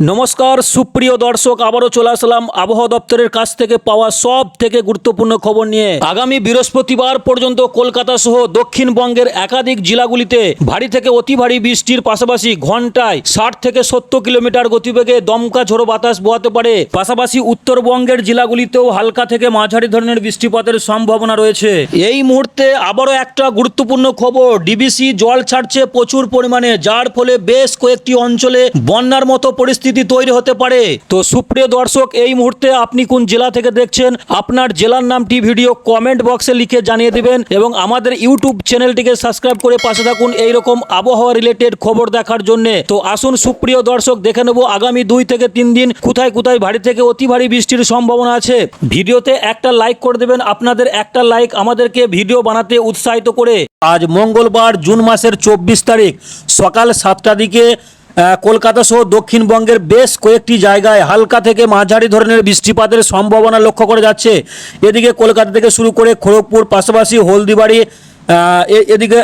নমস্কার, সুপ্রিয় দর্শক, আবারও চলে আসলাম আবহাওয়া দপ্তরের কাছ থেকে পাওয়া সব থেকে গুরুত্বপূর্ণ খবর নিয়ে। আগামী বৃহস্পতিবার পর্যন্ত কলকাতা সহ দক্ষিণবঙ্গের একাধিক জেলাগুলিতে ভারী থেকে অতি ভারী বৃষ্টির পাশাপাশি ঘন্টায় ষাট থেকে সত্তর কিলোমিটার গতিবেগে দমকা ঝোড়ো বাতাস বহাতে পারে। পাশাপাশি উত্তরবঙ্গের জেলাগুলিতেও হালকা থেকে মাঝারি ধরনের বৃষ্টিপাতের সম্ভাবনা রয়েছে। এই মুহূর্তে আবারও একটা গুরুত্বপূর্ণ খবর, ডিবিসি জল ছাড়ছে প্রচুর পরিমাণে, যার ফলে বেশ কয়েকটি অঞ্চলে বন্যার মতো পরিস্থিতি তৈরি হতে পারে। তো সুপ্রিয় দর্শক, এই মুহূর্তে আপনি কোন জেলা থেকে দেখছেন, আপনার জেলার নামটি ভিডিও কমেন্ট বক্সে লিখে জানিয়ে দিবেন এবং আমাদের ইউটিউব চ্যানেলটিকে সাবস্ক্রাইব করে পাশে থাকুন এইরকম আবহাওয়া রিলেটেড খবর দেখার জন্য। তো আসুন সুপ্রিয় দর্শক, দেখে নেব আগামী দুই থেকে তিন দিন কোথায় কোথায় ভারী থেকে অতি ভারী বৃষ্টির সম্ভাবনা আছে। ভিডিওতে একটা লাইক করে দেবেন, আপনাদের একটা লাইক আমাদেরকে ভিডিও বানাতে উৎসাহিত করে। আজ মঙ্গলবার জুন মাসের চব্বিশ তারিখ, সকাল সাতটা দিকে কলকাতা সহ দক্ষিণবঙ্গের বেশ কয়েকটি জায়গায় হালকা থেকে মাঝারি ধরনের বৃষ্টিপাতের সম্ভাবনা লক্ষ্য করা যাচ্ছে। এদিকে কলকাতা থেকে শুরু করে খড়গপুর, পাশাপাশি হলদিবাড়ি এদিকে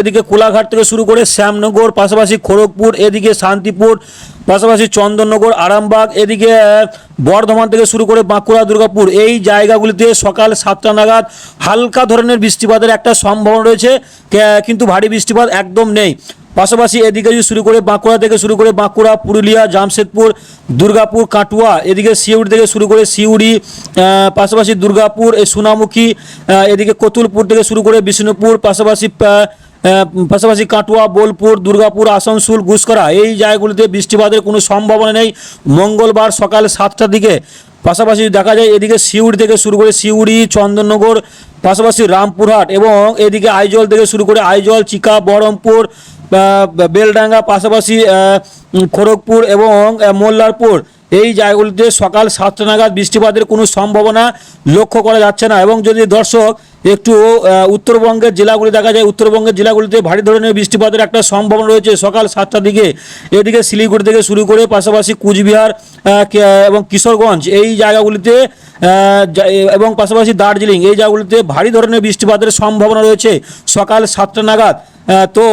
এদিকে কোলাঘাট থেকে শুরু করে শ্যামনগর, পাশাপাশি খড়গপুর, এদিকে শান্তিপুর, পাশাপাশি চন্দননগর, আরামবাগ, এদিকে বর্ধমান থেকে শুরু করে বাঁকুড়া, দুর্গাপুর এই জায়গাগুলিতে সকাল সাতটা নাগাদ হালকা ধরনের বৃষ্টিপাতের একটা সম্ভাবনা রয়েছে। কিন্তু ভারী বৃষ্টিপাত একদম নেই। পাশাপাশি এদিকে যদি শুরু করে বাঁকুড়া থেকে শুরু করে বাঁকুড়া, পুরুলিয়া, জামশেদপুর, দুর্গাপুর, কাটুয়া, এদিকে সিউড়ি থেকে শুরু করে সিউড়ি পাশাপাশি দুর্গাপুর, এই সোনামুখী এদিকে কতুলপুর থেকে শুরু করে বিষ্ণুপুর, পাশাপাশি পাশাপাশি কাটুয়া, বোলপুর, দুর্গাপুর, আসানসোল গুসকরা এই জায়গাগুলিতে বৃষ্টিপাতের কোনো সম্ভাবনা নেই। মঙ্গলবার সকাল সাতটার দিকে। পাশাপাশি দেখা যায় এদিকে সিউড়ি থেকে শুরু করে সিউড়ি, চন্দননগর, পাশাপাশি রামপুরহাট এবং এদিকে আইজল থেকে শুরু করে আইজল, চিকা, বহরমপুর বেলডাঙ্গা, পাশাপাশি খড়গপুর এবং মোল্লারপুর। এই জায়গাগুলিতে সকাল সাতটা নাগাদ বৃষ্টিপাতের কোনো সম্ভাবনা লক্ষ্য করা যাচ্ছে না। এবং যদি দর্শক একটু উত্তরবঙ্গের জেলাগুলি দেখা যায়, উত্তরবঙ্গের জেলাগুলিতে ভারী ধরনের বৃষ্টিপাতের একটা সম্ভাবনা রয়েছে সকাল সাতটার দিকে। এদিকে শিলিগুড়ি থেকে শুরু করে পাশাপাশি কুচবিহার এবং কিশোরগঞ্জ এই জায়গাগুলিতে এবং পাশাপাশি দার্জিলিং এই জায়গাগুলিতে ভারী ধরনের বৃষ্টিপাতের সম্ভাবনা রয়েছে সকাল সাতটা নাগাদ। তো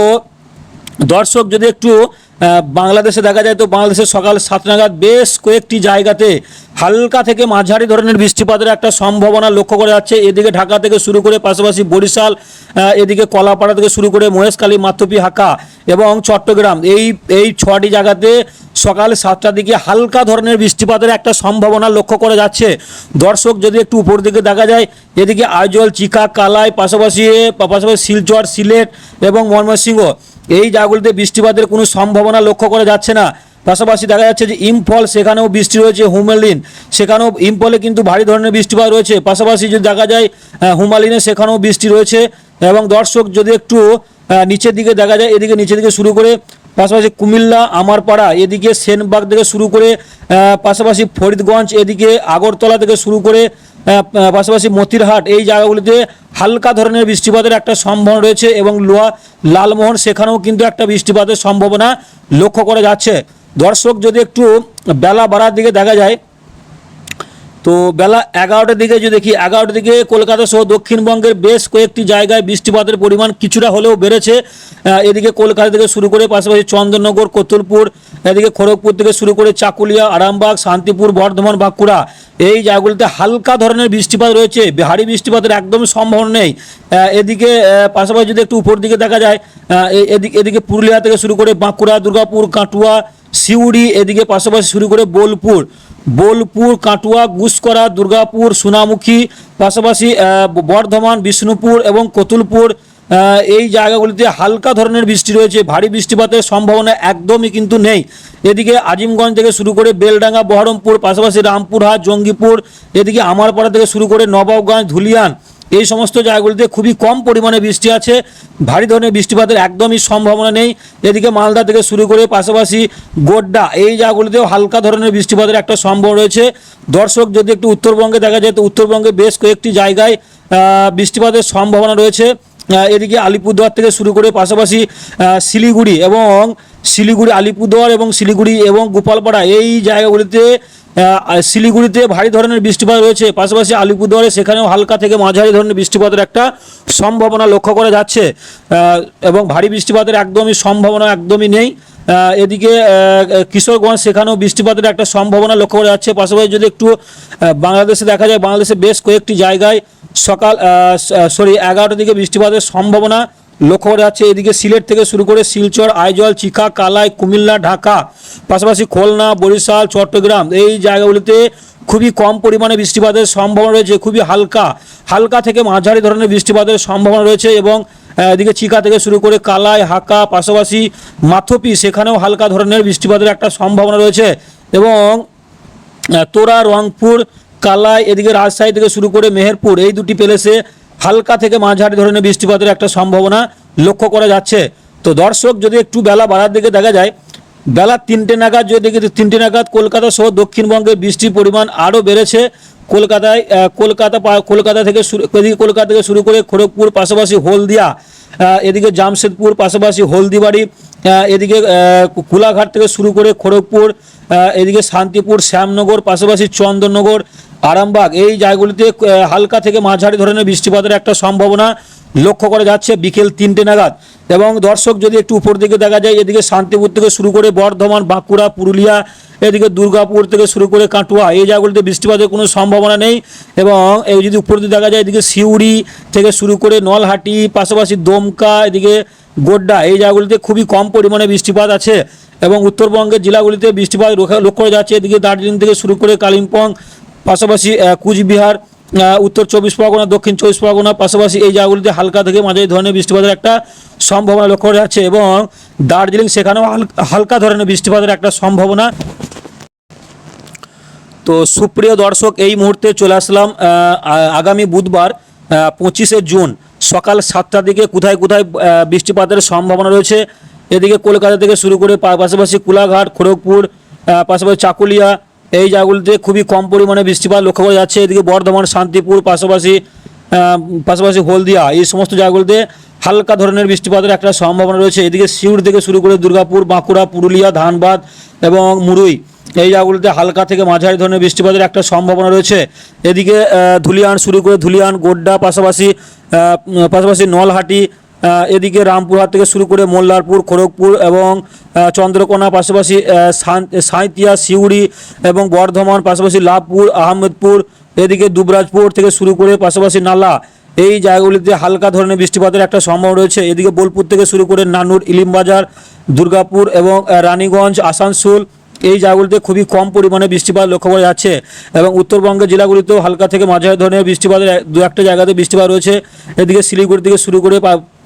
দর্শক যদি একটু বাংলাদেশে দেখা যায় তো বাংলাদেশে সকাল সাত নাগাদ বেশ কয়েকটি জায়গাতে হালকা থেকে মাঝারি ধরনের বৃষ্টিপাতের একটা সম্ভাবনা লক্ষ্য করা যাচ্ছে। এদিকে ঢাকা থেকে শুরু করে পাশাপাশি বরিশাল এদিকে কলাপাড়া থেকে শুরু করে মহেশখালী, মাথুপি, হাকা এবং চট্টগ্রাম এই এই ছটি জায়গাতে সকাল সাতটার দিকে হালকা ধরনের বৃষ্টিপাতের একটা সম্ভাবনা লক্ষ্য করা যাচ্ছে। দর্শক, যদি একটু উপর দিকে দেখা যায়, এদিকে আইজল, চিকা, কালাই, পাশাপাশি পাশাপাশি শিলচর, সিলেট এবং ময়মনসিংহ এই জায়গাগুলিতে বৃষ্টিপাতের কোনো সম্ভাবনা লক্ষ্য করা যাচ্ছে না। পাশাপাশি দেখা যাচ্ছে যে ইম্ফল, সেখানেও বৃষ্টি রয়েছে হুমালিন সেখানেও ইম্ফলে কিন্তু ভারী ধরনের বৃষ্টিপাত রয়েছে। পাশাপাশি যদি দেখা যায় হুমালিনে সেখানেও বৃষ্টি রয়েছে এবং দর্শক যদি একটু নিচের দিকে দেখা যায়, এদিকে নিচের দিকে শুরু করে পাশাপাশি কুমিল্লা, আমারপাড়া, এদিকে সেনবাগ থেকে শুরু করে পাশাপাশি ফরিদগঞ্জ, এদিকে আগরতলা থেকে শুরু করে পাশাপাশি মতিরহাট, এই জায়গাগুলিতে হালকা ধরনের বৃষ্টিপাতের একটা সম্ভাবনা রয়েছে এবং লোয়া লালমোহন, সেখানেও কিন্তু একটা বৃষ্টিপাতের সম্ভাবনা লক্ষ্য করা যাচ্ছে। দর্শক, যদি একটু বেলা বাড়ার দিকে দেখা যায় তো বেলা এগারোটার দিকে যদি দেখি, এগারোটার দিকে কলকাতা সহ দক্ষিণবঙ্গের বেশ কয়েকটি জায়গায় বৃষ্টিপাতের পরিমাণ কিছুটা হলেও বেড়েছে। এদিকে কলকাতা থেকে শুরু করে পাশাপাশি চন্দননগর কতুলপুর, এদিকে খড়গপুর থেকে শুরু করে চাকুলিয়া, আরামবাগ, শান্তিপুর, বর্ধমান, বাঁকুড়া এই জায়গাগুলিতে হালকা ধরনের বৃষ্টিপাত রয়েছে। ভারী বৃষ্টিপাতের একদম সম্ভাবনা নেই। এদিকে পাশাপাশি যদি একটু উপর দিকে দেখা যায় এদিকে এদিকে পুরুলিয়া থেকে শুরু করে বাঁকুড়া, দুর্গাপুর, কাটুয়া, সিউড়ি, এদিকে পাশাপাশি শুরু করে বোলপুর। বোলপুর, কাটুয়া গুসকরা দুর্গাপুর, সোনামুখী, পাশাপাশি বর্ধমান, বিষ্ণুপুর এবং কতুলপুর এই জায়গাগুলিতে হালকা ধরনের বৃষ্টি রয়েছে। ভারী বৃষ্টিপাতের সম্ভাবনা একদমই কিন্তু নেই। এদিকে আজিমগঞ্জ থেকে শুরু করে বেলডাঙ্গা, বহরমপুর, পাশাপাশি রামপুরহাট, জঙ্গিপুর, এদিকে আমারপাড়া থেকে শুরু করে নবাবগঞ্জ, ধুলিয়ান এই সমস্ত জায়গাগুলিতে খুবই কম পরিমাণে বৃষ্টি আছে। ভারী ধরনের বৃষ্টিপাতের একদমই সম্ভাবনা নেই। এদিকে মালদা থেকে শুরু করে পাশাপাশি গোড্ডা, এই জায়গাগুলিতেও হালকা ধরনের বৃষ্টিপাতের একটা সম্ভব রয়েছে। দর্শক, যদি একটু উত্তরবঙ্গে দেখা যায়, তো উত্তরবঙ্গে বেশ কয়েকটি জায়গায় বৃষ্টিপাতের সম্ভাবনা রয়েছে। এদিকে আলিপুরদুয়ার থেকে শুরু করে পাশাপাশি শিলিগুড়ি এবং শিলিগুড়ি, আলিপুরদুয়ার এবং শিলিগুড়ি এবং গোপালপাড়া, এই জায়গাগুলিতে শিলিগুড়িতে ভারী ধরনের বৃষ্টিপাত রয়েছে। পাশাপাশি আলিপুরদুয়ারে সেখানেও হালকা থেকে মাঝারি ধরনের বৃষ্টিপাতের একটা সম্ভাবনা লক্ষ্য করা যাচ্ছে। এবং ভারী বৃষ্টিপাতের একদমই সম্ভাবনা একদমই নেই। এদিকে কিশোরগঞ্জ সেখানেও বৃষ্টিপাতের একটা সম্ভাবনা লক্ষ্য করা যাচ্ছে। পাশাপাশি যদি একটু বাংলাদেশে দেখা যায় বাংলাদেশে বেশ কয়েকটি জায়গায় সকাল সরি এগারোটার দিকে বৃষ্টিপাতের সম্ভাবনা লক্ষ্য করা যাচ্ছে এদিকে সিলেট থেকে শুরু করে শিলচর, আইজল চিকা কালাই, কুমিল্লা, ঢাকা, পাশাপাশি খুলনা, বরিশাল, চট্টগ্রাম। এই জায়গাগুলিতে খুবই কম পরিমাণে বৃষ্টিপাতের সম্ভাবনা রয়েছে, খুবই হালকা। হালকা থেকে মাঝারি ধরনের বৃষ্টিপাতের সম্ভাবনা রয়েছে এবং এদিকে চিকা থেকে শুরু করে কালাই, হাকা, পাশাপাশি মাথপি, সেখানেও হালকা ধরনের বৃষ্টিপাতের একটা সম্ভাবনা রয়েছে এবং তোরা, রংপুর, কালাই, এদিকে রাজশাহী থেকে শুরু করে মেহেরপুর, এই দুটি প্লেসে হালকা থেকে মাঝারি ধরনের বৃষ্টিপাতের একটা সম্ভাবনা লক্ষ্য করা যাচ্ছে। তো দর্শক, যদি একটু বেলা বাড়ার দিকে দেখা যায়, বেলা তিনটে নাগাদ যদি তিনটে নাগাদ কলকাতা সহ দক্ষিণবঙ্গে বৃষ্টির পরিমাণ আরও বেড়েছে। কলকাতায় কলকাতা কলকাতা থেকে শুরু, এদিকে কলকাতা থেকে শুরু করে খড়গপুর, পাশাপাশি হলদিয়া এদিকে জামশেদপুর, পাশাপাশি হলদিবাড়ি এদিকে কোলাঘাট থেকে শুরু করে খড়গপুর এদিকে শান্তিপুর, শ্যামনগর, পাশাপাশি চন্দননগর আরামবাগ, এই জায়গাগুলিতে হালকা থেকে মাঝারি ধরনের বৃষ্টিপাতের একটা সম্ভাবনা লক্ষ্য করা যাচ্ছে বিকেল তিনটে নাগাদ। এবং দর্শক যদি একটু উপর দিকে দেখা যায়, এদিকে শান্তিপুর থেকে শুরু করে বর্ধমান, বাঁকুড়া, পুরুলিয়া, এদিকে দুর্গাপুর থেকে শুরু করে কাটুয়া, এই জায়গাগুলিতে বৃষ্টিপাতের কোনো সম্ভাবনা নেই। এবং এই যদি উপর দিকে দেখা যায়, এদিকে সিউড়ি থেকে শুরু করে নলহাটি, পাশাপাশি দমকা, এদিকে গোড্ডা, এই জায়গাগুলিতে খুবই কম পরিমাণে বৃষ্টিপাত আছে। এবং উত্তরবঙ্গের জেলাগুলিতে বৃষ্টিপাত লক্ষ্য করা যাচ্ছে, এদিকে দার্জিলিং থেকে শুরু করে কালিম্পং পাশাপাশি কুচবিহার উত্তর চব্বিশ পরগনা, দক্ষিণ চব্বিশ পরগনা, পাশাপাশি এই জায়গাগুলিতে হালকা থেকে মাঝারি ধরনের বৃষ্টিপাতের একটা সম্ভাবনা লক্ষ্য করা যাচ্ছে এবং দার্জিলিং সেখানেও হাল- হালকা ধরনের বৃষ্টিপাতের একটা সম্ভাবনা। তো সুপ্রিয় দর্শক, এই মুহূর্তে চলে আসলাম আগামী বুধবার পঁচিশে জুন, সকাল সাতটার দিকে কোথায় কোথায় বৃষ্টিপাতের সম্ভাবনা রয়েছে। এদিকে কলকাতা থেকে শুরু করে পাশাপাশি কোলাঘাট, খড়গপুর পাশাপাশি চাকুলিয়া এই জায়গাগুলিতে খুবই কম পরিমাণে বৃষ্টিপাত লক্ষ্য করা যাচ্ছে। এদিকে বর্ধমান, শান্তিপুর, পাশাপাশি পাশাপাশি হলদিয়া, এই সমস্ত জায়গাগুলিতে হালকা ধরনের বৃষ্টিপাতের একটা সম্ভাবনা রয়েছে। এদিকে সিউড় থেকে শুরু করে দুর্গাপুর, বাঁকুড়া, পুরুলিয়া, ধানবাদ এবং মুরুই, এই জায়গাগুলিতে হালকা থেকে মাঝারি ধরনের বৃষ্টিপাতের একটা সম্ভাবনা রয়েছে। এদিকে ধুলিয়ান শুরু করে ধুলিয়ান, গোড্ডা, পাশাপাশি পাশাপাশি নলহাটি এদিকে রামপুরহাট থেকে শুরু করে মোল্লারপুর, খড়গপুর এবং চন্দ্রকোনা পাশাপাশি সাঁইতিয়া সিউড়ি এবং বর্ধমান, পাশাপাশি লাভপুর, আহমেদপুর, এদিকে দুবরাজপুর থেকে শুরু করে পাশাপাশি নালা। এই জায়গাগুলিতে হালকা ধরনের বৃষ্টিপাতের একটা সম্ভাবনা রয়েছে। এদিকে বোলপুর থেকে শুরু করে নানুর, ইলিমবাজার, দুর্গাপুর এবং রানীগঞ্জ, আসানসোল এই জায়গাগুলিতে খুবই কম পরিমাণে বৃষ্টিপাত লক্ষ্য করা যাচ্ছে এবং উত্তরবঙ্গের জেলাগুলিতেও হালকা থেকে মাঝারি ধরনের বৃষ্টিপাতের দু একটা জায়গাতে বৃষ্টিপাত রয়েছে। এদিকে শিলিগুড়ি থেকে শুরু করে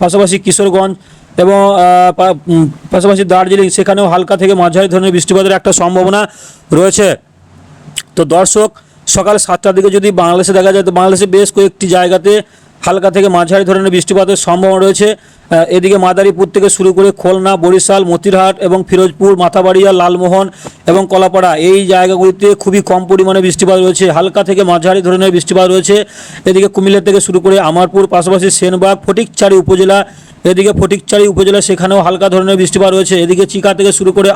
পাশাপাশি কিশোরগঞ্জ এবং পাশাপাশি দার্জিলিং, সেখানেও হালকা থেকে মাঝারি ধরনের বৃষ্টিপাতের একটা সম্ভাবনা রয়েছে। তো দর্শক, সকাল সাতটার দিকে যদি বাংলাদেশে দেখা যায়, তো বাংলাদেশে বেশ কয়েকটি জায়গাতে হালকা থেকে মাঝারি ধরনের বৃষ্টিপাতের সম্ভাবনা রয়েছে। এদিকে মাদারীপুর থেকে শুরু করে খুলনা, বরিশাল, মতিরহাট এবং ফিরোজপুর, মাথাবাড়িয়া, লালমোহন এবং কলাপাড়া এই জায়গাগুলিতে খুবই কম পরিমাণে বৃষ্টিপাত রয়েছে। হালকা থেকে মাঝারি ধরনের বৃষ্টিপাত রয়েছে। এদিকে কুমিল্লা থেকে শুরু করে আমারপুর, পাশাপাশি সেনবাগ, ফটিকচারি উপজেলা, এদিকে ফটিকচারি উপজেলা সেখানেও হালকা ধরনের বৃষ্টিপাত রয়েছে। এদিকে চিকা থেকে শুরু করে